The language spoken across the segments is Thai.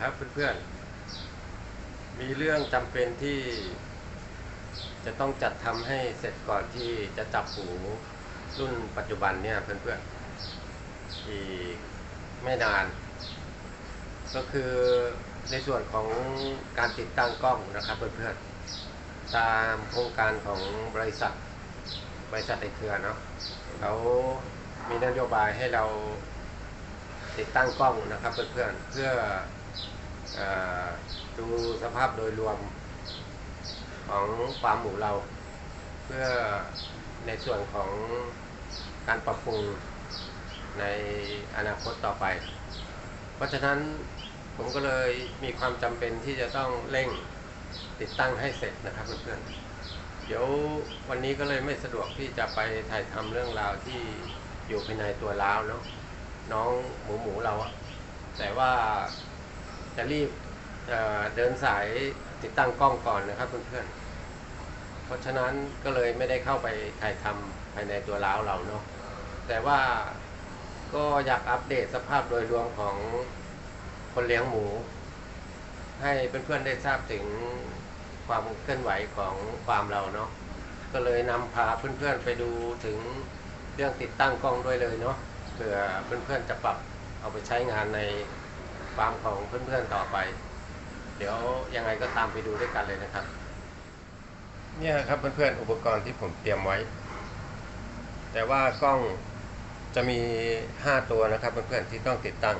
ครับเพื่อนๆ มีเรื่องจำเป็นที่จะต้องจัดทำให้เสร็จก่อนที่จะจับหูรุ่นปัจจุบันเนี่ยเพื่อนๆ อีกไม่นาน ก็คือในส่วนของการติดตั้งกล้องนะครับเพื่อนๆ ตามโครงการของบริษัท บริษัทในเครือเนาะเขามีนโยบายให้เราติดตั้งกล้องนะครับเพื่อนๆเพื่อเออ ดูสภาพโดยรวมของฟาร์มหมูเรา เพื่อในส่วนของการปรับปรุงในอนาคตต่อไป เพราะฉะนั้นผมก็เลยมีความจำเป็นที่จะต้องเร่งติดตั้งให้เสร็จนะครับเพื่อนๆ เดี๋ยววันนี้ก็เลยไม่สะดวกที่จะไปถ่ายทำเรื่องราวที่อยู่ภายในตัวล้าวเนาะน้องหมูหมูเราอะแต่ว่า จะรีบเเดินสายติดตั้งกล้องก่อนนะครับเพื่อนๆ เพราะฉะนั้นก็เลยไม่ได้เข้าไปถ่ายทำภายในตัวล้าวเราเนาะ แต่ว่าก็อยากอัปเดตสภาพโดยรวมของคนเลี้ยงหมู ให้เพื่อนๆได้ทราบถึงความเคลื่อนไหวของฟาร์มเราเนาะ ก็เลยนำพาเพื่อนๆไปดูถึงเรื่องติดตั้งกล้องด้วยเลยเนาะเผื่อเพื่อนๆจะปรับเอาไปใช้งานใน ฟาร์มของเพื่อนๆต่อไป เดี๋ยวยังไงก็ตามไปดูด้วยกันเลยนะครับ เนี่ยครับเพื่อนๆอุปกรณ์ที่ผมเตรียมไว้ แต่ว่ากล้องจะมี 5 ตัวนะครับเพื่อนๆที่ต้องติดตั้ง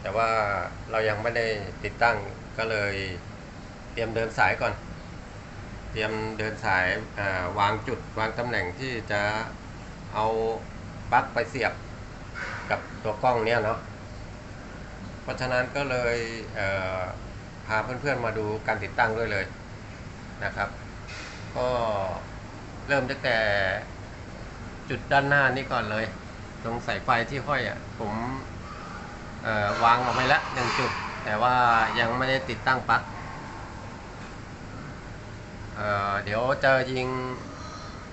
แต่ว่าเรายังไม่ได้ติดตั้งก็เลยเตรียมเดินสายก่อน เตรียมเดินสายวางจุดวางตำแหน่งที่จะเอาปลั๊กไปเสียบกับตัวกล้องเนี้ยเนาะ เพราะฉะนั้นก็เลยเพาเพื่อนๆมาดูการติดตั้งด้วยเลยนะครับ ก็เริ่มตั้งแต่จุดด้านหน้านี่ก่อนเลย ตรงสายไฟที่ห้อยอะผมวางออกไปแล้วหนึ่งจุด แต่ว่ายังไม่ได้ติดตั้งปลั๊กเเดี๋ยวจะยิง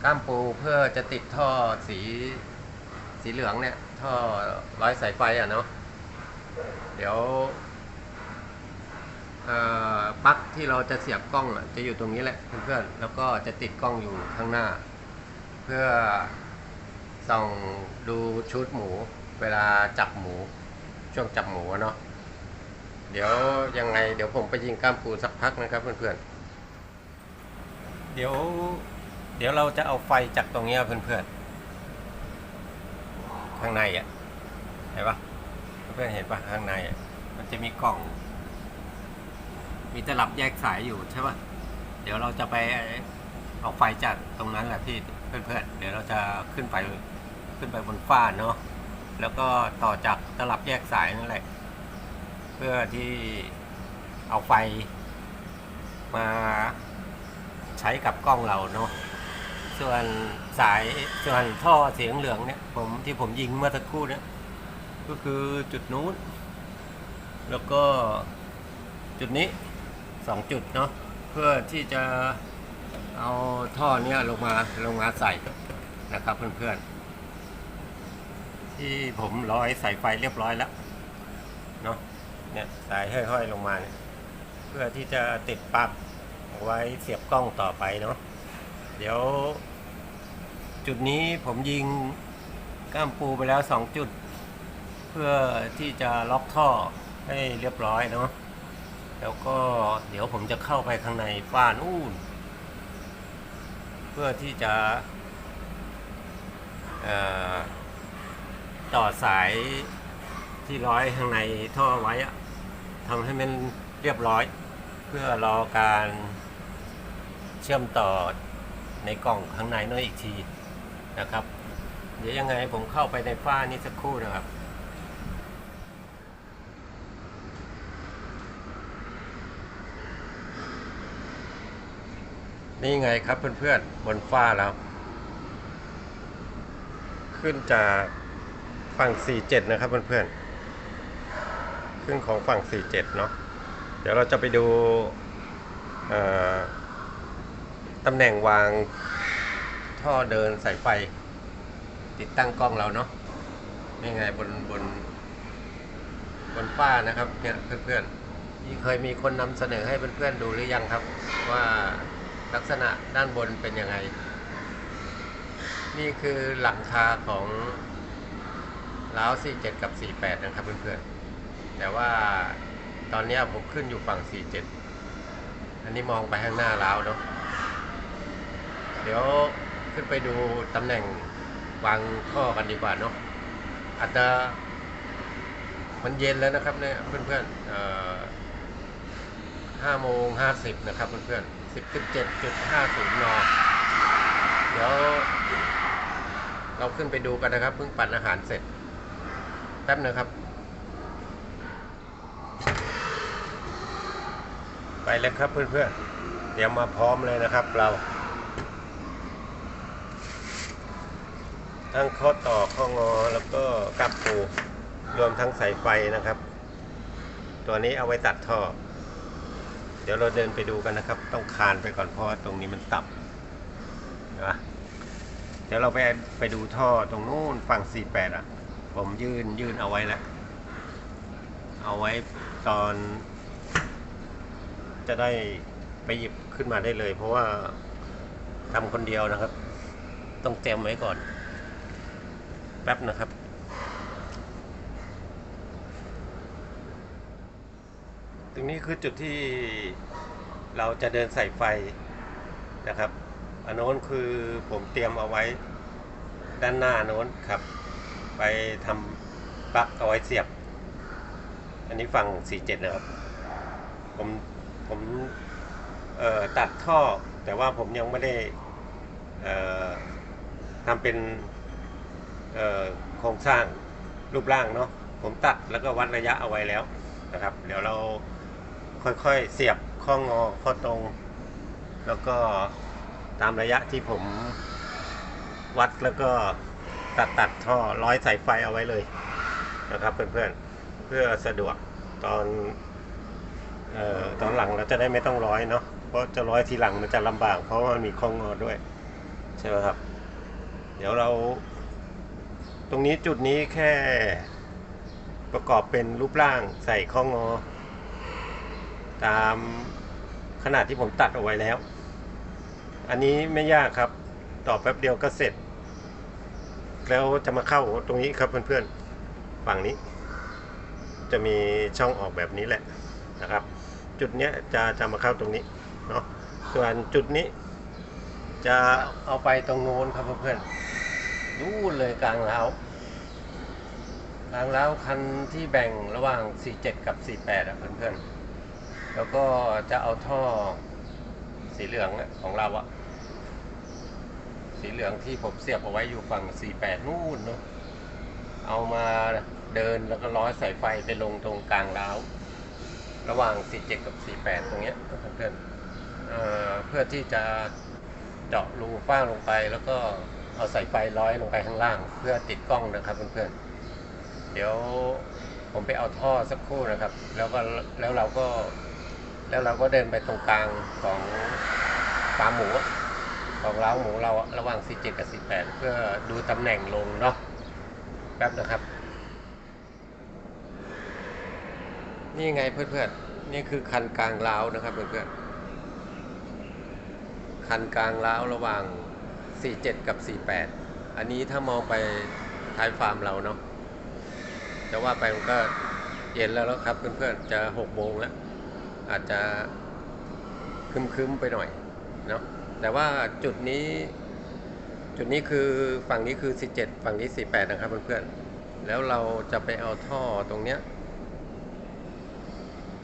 ก้ามปูเพื่อจะติดท่อสีสีเหลืองเนี่ย ท่อร้อยสายไฟอะเนาะ เดี๋ยวปลั๊กที่เราจะเสียบกล้องอะจะอยู่ตรงนี้แหละเพื่อนๆแล้วก็จะติดกล้องอยู่ข้างหน้า เพื่อส่องดูชุดหมู เวลาจับหมู ช่วงจับหมูเนาะเดี๋ยวยังไงเดี๋ยวผมไปยิงก้ามปูสักพักนะครับเพื่อนๆเดี๋ยวเดี๋ยวเราจะเอาไฟจากตรงนี้เพื่อนๆข้างในอะเห็นปะ เพื่อเห็นปะข้างในอะมันจะมีกล่อง มีตลับแยกสายอยู่ใช่ปะเดี๋ยวเราจะไปเอาไฟจากตรงนั้นแหละพี่เพื่อนๆเดี๋ยวเราจะขึ้นไปขึ้นไปบนฟ้าเนาะแล้วก็ต่อจากตลับแยกสายนั่นแหละ เพื่อที่เอาไฟมาใช้กับกล้องเราเนาะส่วนสายส่วนท่อเสียงเหลืองเนี่ยผมที่ผมยิงเมื่อสักครู่เนี่ย ก็คือจุดนู้น แล้วก็จุดนี้สองจุดเนาะเพื่อที่จะเอาท่อเนี้ยลงมาลงมาใส่นะครับเพื่อนๆ ที่ผมร้อยสายไฟเรียบร้อยแล้วเนาะเนี่ยสายห้อยๆลงมาเนี่ยเพื่อที่จะติดปลั๊กไว้เสียบกล้องต่อไปเนาะเดี๋ยว จุดนี้ผมยิงก้ามปูไปแล้วสองจุด เพื่อที่จะล็อกท่อให้เรียบร้อยเนาะแล้วก็เดี๋ยวผมจะเข้าไปข้างในฟ้านู่นเพื่อที่จะต่อสายที่ร้อยข้างในท่อไว้อะทำให้มันเรียบร้อย เพื่อรอการเชื่อมต่อในกล่องข้างในนั่นอีกทีนะครับ เดี๋ยวยังไงผมเข้าไปในฝ้านี้สักครู่นะครับ นี่ไงครับเพื่อนๆ บนฝ้าแล้ว ขึ้นจากฝั่ง 47 นะครับเพื่อนๆ ขึ้นของฝั่ง 47 เนาะเดี๋ยวเราจะไปดูตำแหน่งวางท่อเดินสายไฟ ติดตั้งกล้องเราเนาะนี่ไงบนบนบนฝ้านะครับเนี่ยเพื่อนๆนี่เคยมีคนนำเสนอให้เพื่อนๆดูหรือยังครับว่า ลักษณะด้านบนเป็นยังไง นี่คือหลังคาของล้าว47 กับ 48 นะครับเพื่อนๆ แต่ว่าตอนนี้ผมขึ้นอยู่ฝั่ง 47 อันนี้มองไปข้างหน้าล้าวเนาะ เดี๋ยวขึ้นไปดูตำแหน่งวางท่อกันดีกว่าเนาะ อาจจะมันเย็นแล้วนะครับเนี่ยเพื่อนๆเอ่อห้าโมงห้าสิบนะครับเพื่อนๆ สิบสิบเจ็ดจุดห้าศูนย์นเดี๋ยว เราขึ้นไปดูกันนะครับเพิ่งปั่นอาหารเสร็จ แป๊บหนึงครับ ไปเลยครับเพื่อนๆ เดี๋ยวมาพร้อมเลยนะครับเรา ทั้งข้อต่อข้องอแล้วก็กับปูรวมทั้งสายไฟนะครับ ตัวนี้เอาไว้ตัดท่อ เดี๋ยวเราเดินไปดูกันนะครับ ต้องคานไปก่อนเพราะว่าตรงนี้มันต่ำนะเดี๋ยวเราไปไปดูท่อตรงนู้นฝั่ง 48 อะ ผมยื่นยื่นเอาไว้แล้วเอาไว้ตอน จะได้ไปหยิบขึ้นมาได้เลย เพราะว่าทำคนเดียวนะครับ ต้องเตรียมไว้ก่อน แป๊บนะครับ ตรงนี้คือจุดที่เราจะเดินใส่ไฟนะครับ อันโน้นคือผมเตรียมเอาไว้ด้านหน้าโน้นครับ ไปทำปลั๊กเอาไว้เสียบ อันนี้ฝั่ง 47 นะครับ ผมผมตัดท่อแต่ว่าผมยังไม่ได้ทำเป็นโครงสร้างรูปร่างเนาะผมตัดแล้วก็วัดระยะเอาไว้แล้วนะครับ เดี๋ยวเรา ค่อยๆ เสียบข้องอข้อตรง แล้วก็ตามระยะที่ผมวัดแล้วก็ตัดตัดท่อร้อยสายไฟเอาไว้เลยนะครับเพื่อนๆเพื่อสะดวกตอนเอ่อตอนหลังเราจะได้ไม่ต้องร้อยเนาะเพราะจะร้อยทีหลังมันจะลำบาก เพราะมันมีข้องอด้วยใช่ไหมครับ เดี๋ยวเรา ตรงนี้จุดนี้แค่ประกอบเป็นรูปร่างใส่ข้องงอ ตามขนาดที่ผมตัดเอาไว้แล้ว อันนี้ไม่ยากครับ ต่อแป๊บเดียวก็เสร็จ แล้วจะมาเข้าตรงนี้ครับเพื่อนๆ ฝั่งนี้ จะมีช่องออกแบบนี้แหละนะครับ จุดเนี้ยจะจะมาเข้าตรงนี้เนาะ ส่วนจุดนี้ จะเอาไปตรงโน้นครับเพื่อนๆนู่นเลยกลางเล้าวกลางเล้าวคันที่แบ่งระหว่าง 47 กับ 48อะเพื่อนๆ แล้วก็จะเอาท่อสีเหลืองของเราอะสีเหลืองที่ผมเสียบเอาไว้อยู่ฝั่ง 48 นู่นเนาะเอามาเดินแล้วก็ร้อยสายไฟไปลงตรงกลางเล้าว ระหว่าง 47 กับ 48 ตรงเนี้ยเพื่อนเอ่อเพื่อที่จะเจาะรูฟ้างลงไปแล้วก็เอาสายไฟร้อยลงไปข้างล่าง เพื่อติดกล้องนะครับเพื่อนๆเดี๋ยวผมไปเอาท่อสักครู่นะครับ แล้วก็แล้วเราก็ แล้วเราก็เดินไปตรงกลางของฟาร์มหมูของเล้าหมูเราระหว่าง47กับ 18 เพื่อดูตำแหน่งลงเนาะแป๊บนะครับ นี่ไงเพื่อนๆ นี่คือคันกลางเล้านะครับเพื่อนๆ คันกลางเล้าระหว่าง 47 กับ 48 อันนี้ถ้ามองไปท้ายฟาร์มเราเนาะจะว่าไปมันก็เย็นแล้วแล้วครับเพื่อนๆ จะ 6 โมงแล้ว อาจจะคึมๆไปหน่อยเนาะแต่ว่าจุดนี้จุดนี้คือฝั่งนี้คือ 17 ฝั่งนี้ 48 นะครับเพื่อนๆแล้วเราจะไปเอาท่อตรงเนี้ย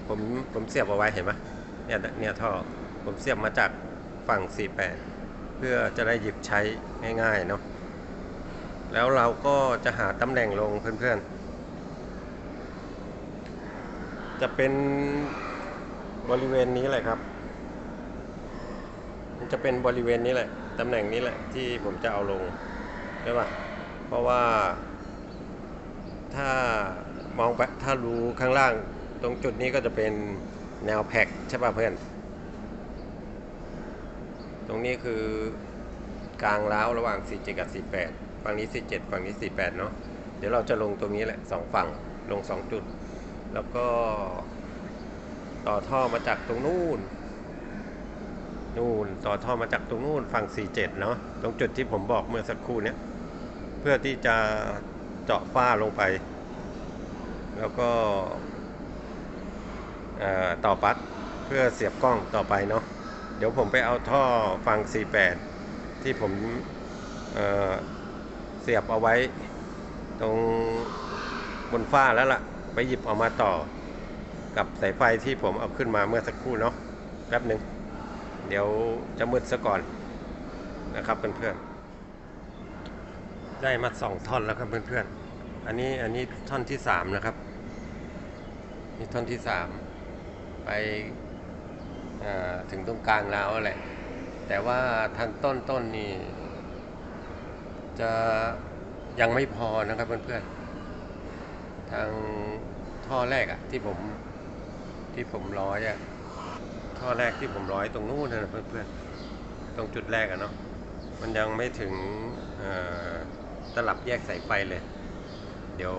ผมผมเสียบเอาไว้เห็นไหมเนี่ยเนี่ยท่อผมเสียบมาจากฝั่ง 48 เพื่อจะได้หยิบใช้ง่ายๆเนาะแล้วเราก็จะหาตำแหน่งลงเพื่อนๆ จะเป็น บริเวณนี้แหละครับ มันจะเป็นบริเวณนี้แหละ ตำแหน่งนี้แหละที่ผมจะเอาลงใช่ปะเพราะว่า ถ้ามองไปถ้ารู้ข้างล่างตรงจุดนี้ก็จะเป็นแนวแพ็กใช่ป่ะเพื่อน ตรงนี้คือกลางล้าวระหว่าง 47 กับ 48 ฝั่งนี้ 47 ฝั่งนี้ 48 เนาะ เดี๋ยวเราจะลงตรงนี้แหละสองฝั่งลง 2 จุด แล้วก็ ต่อท่อมาจากตรงนู้นนู่นต่อท่อมาจากตรงนู้นฝั่ง 47 เนาะตรงจุดที่ผมบอกเมื่อสักครู่เนี้ยเพื่อที่จะเจาะฝ้าลงไป แล้วก็ต่อปลั๊กเพื่อเสียบกล้องต่อไปเนาะเดี๋ยวผมไปเอาท่อฟัง48 ที่ผมเเสียบเอาไว้ตรงบนฝ้าแล้วล่ะ ไปหยิบออกมาต่อ กับสายไฟที่ผมเอาขึ้นมาเมื่อสักครู่เนาะแป๊บหนึ่งเดี๋ยวจะมืดซะก่อนนะครับเพื่อนๆได้มาสองท่อนแล้วครับเพื่อนๆอันนี้อันนี้ท่อนที่สามนะครับนี่ท่อนที่สามไปถึงตรงกลางแล้วแหละแต่ว่าทางต้นต้นนี่จะยังไม่พอนะครับเพื่อนๆทางท่อแรกอะที่ผม ที่ผมร้อยอะท่อแรกที่ผมร้อยตรงนู้นนะเพื่อนๆตรงจุดแรกอะเนาะมันยังไม่ถึงตลับแยกสายไฟเลย เดี๋ยว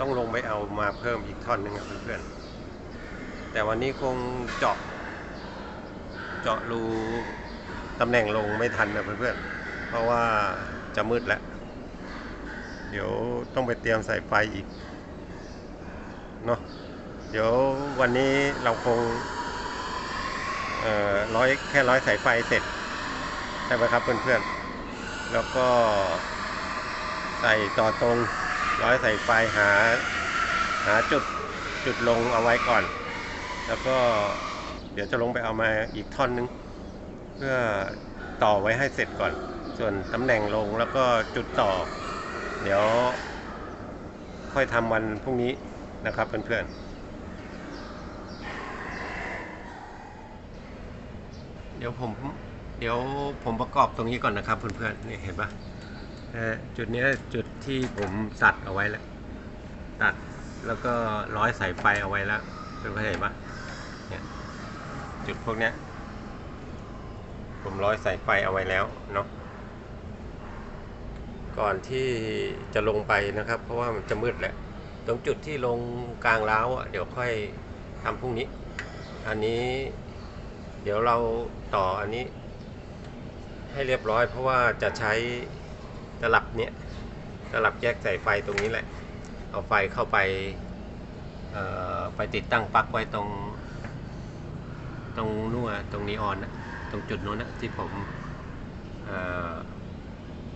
ต้องลงไปเอามาเพิ่มอีกท่อนหนึ่งครับเพื่อนๆแต่วันนี้คงเจาะ เจาะรูตำแหน่งลงไม่ทันนะเพื่อนๆเพราะว่าจะมืดแล้ว เดี๋ยวต้องไปเตรียมสายไฟอีกเนาะ เดี๋ยววันนี้เราคงร้อยแค่ร้อยสายไฟเสร็จ ใช่ไหมครับเพื่อนๆ แล้วก็ใส่ต่อตรงร้อยสายไฟหาหาจุดจุดลงเอาไว้ก่อน แล้วก็เดี๋ยวจะลงไปเอามาอีกท่อนนึง เพื่อต่อไว้ให้เสร็จก่อน ส่วนตำแหน่งลงแล้วก็จุดต่อ เดี๋ยวค่อยทำวันพรุ่งนี้นะครับเพื่อนๆ ดี๋ยวผมเดี๋ยวผมประกอบตรงนี้ก่อนนะครับเพื่อนๆนี่เห็นปะเอ่อจุดนี้จุดที่ผมตัดเอาไว้แล้ว ตัดแล้วก็ร้อยสายไฟเอาไว้แล้วเพื่อนๆเห็นปะเนี่ยจุดพวกเนี้ยผมร้อยสายไฟเอาไว้แล้วเนาะก่อนที่จะลงไปนะครับ เพราะว่ามันจะมืดแล้วตรงจุดที่ลงกลางล้าวอะเดี๋ยวค่อยทำพรุ่งนี้ อันนี้ เดี๋ยวเราต่ออันนี้ ให้เรียบร้อยเพราะว่าจะใช้ตลับเนี้ยตลับแยกสายไฟตรงนี้แหละ เอาไฟเข้าไปเอ่อไปติดตั้งปลั๊กไว้ตรง ตรงนู่นตรงนีออนนะตรงจุดนู้นนะที่ผมเอ่อ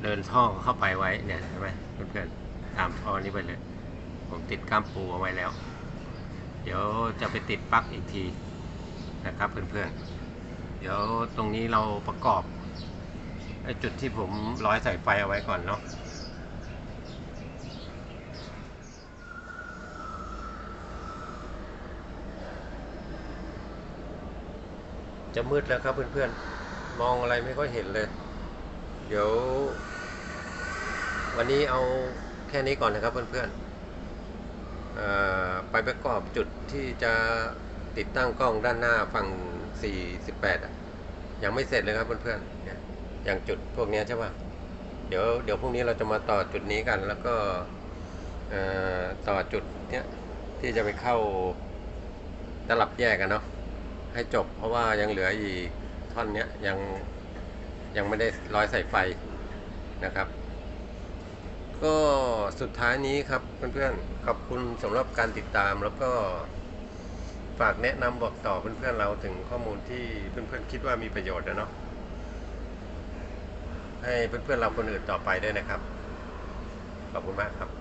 เดินท่อเข้าไปไว้เนี่ยใช่ไหมเพื่อนๆตามท่อนี้ไปเลย ผมติดก้ามปูเอาไว้แล้ว เดี๋ยวจะไปติดปลั๊กอีกทีนะครับเพื่อนๆ เดี๋ยวตรงนี้เราประกอบไอ้จุดที่ผมร้อยสายไฟเอาไว้ก่อนเนาะจะมืดแล้วครับเพื่อนๆ มองอะไรไม่ค่อยเห็นเลย เดี๋ยว วันนี้เอาแค่นี้ก่อนนะครับเพื่อนๆไปประกอบจุดที่จะติดตั้งกล้องด้านหน้าฝั่ง 48อะ ยังไม่เสร็จเลยครับเพื่อนๆเนี่ยอย่างจุดพวกนี้ใช่ป่ะเดี๋ยวเดี๋ยวพรุ่งนี้เราจะมาต่อจุดนี้กันแล้วก็ต่อจุดเนี้ยที่จะไปเข้าตลับแยกกันเนาะให้จบเพราะว่ายังเหลืออีกท่อนเนี้ยยังยังไม่ได้ร้อยใส่ไฟนะครับ ก็สุดท้ายนี้ครับเพื่อนๆขอบคุณสำหรับการติดตามแล้วก็ ฝากแนะนำบอกต่อเพื่อนๆเราถึงข้อมูลที่เพื่อนๆคิดว่ามีประโยชน์นะเนาะให้เพื่อนๆเราคนอื่นต่อไปด้วยนะครับ ขอบคุณมากครับ